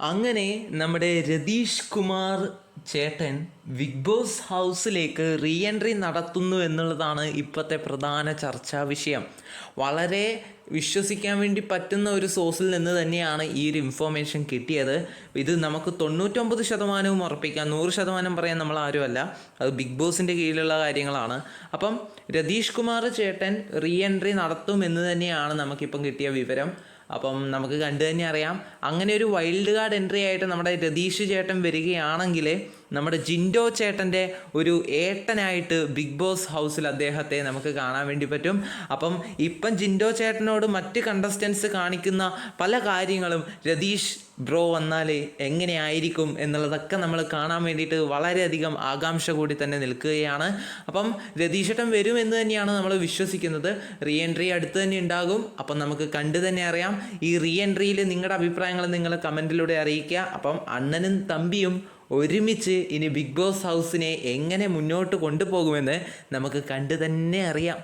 അങ്ങനെ നമ്മുടെ രതീഷ് കുമാർ ചേട്ടൻ ബിഗ് ബോസ് ഹൗസിലേക്ക് റീ എൻട്രി നടത്തുന്നു എന്നുള്ളതാണ് ഇപ്പോഴത്തെ പ്രധാന ചർച്ചാ വിഷയം. വളരെ വിശ്വസിക്കാൻ വേണ്ടി പറ്റുന്ന ഒരു സോഴ്സിൽ നിന്ന് തന്നെയാണ് ഈ ഒരു ഇൻഫോർമേഷൻ കിട്ടിയത്. ഇത് നമുക്ക് തൊണ്ണൂറ്റൊമ്പത് ശതമാനവും ഉറപ്പിക്കാം. നൂറ് ശതമാനം പറയാൻ നമ്മൾ ആരുമല്ല. അത് ബിഗ് ബോസിന്റെ കീഴിലുള്ള കാര്യങ്ങളാണ്. അപ്പം രതീഷ് കുമാർ ചേട്ടൻ റീ എൻട്രി നടത്തും എന്ന് തന്നെയാണ് നമുക്കിപ്പം കിട്ടിയ വിവരം. അപ്പം നമുക്ക് കണ്ടു തന്നെ അറിയാം. അങ്ങനെ ഒരു വൈൽഡ് കാർഡ് എൻട്രി ആയിട്ട് നമ്മുടെ രതീഷ് ചേട്ടൻ വരികയാണെങ്കിൽ നമ്മുടെ ജിൻഡോ ചേട്ടന്റെ ഒരു ഏട്ടനായിട്ട് ബിഗ് ബോസ് ഹൗസിൽ അദ്ദേഹത്തെ നമുക്ക് കാണാൻ വേണ്ടി പറ്റും. അപ്പം ഇപ്പം ജിൻഡോ ചേട്ടനോട് മറ്റ് കണ്ടസ്റ്റൻസ് കാണിക്കുന്ന പല കാര്യങ്ങളും രതീഷ് ബ്രോ വന്നാൽ എങ്ങനെയായിരിക്കും എന്നുള്ളതൊക്കെ നമ്മൾ കാണാൻ വേണ്ടിയിട്ട് വളരെയധികം ആകാംക്ഷ കൂടി തന്നെ നിൽക്കുകയാണ്. അപ്പം രതീഷട്ടൻ വരും എന്ന് തന്നെയാണ് നമ്മൾ വിശ്വസിക്കുന്നത്. റീ എൻട്രി അടുത്ത് തന്നെ ഉണ്ടാകും. അപ്പം നമുക്ക് കണ്ടു തന്നെ അറിയാം. ഈ റീ എൻട്രിയിൽ നിങ്ങളുടെ അഭിപ്രായങ്ങൾ നിങ്ങൾ കമന്റിലൂടെ അറിയിക്കുക. അപ്പം അണ്ണനും തമ്പിയും ഒരുമിച്ച് ഇനി ബിഗ് ബോസ് ഹൗസിനെ എങ്ങനെ മുന്നോട്ട് കൊണ്ടുപോകുമെന്ന് നമുക്ക് കണ്ടു തന്നെ അറിയാം.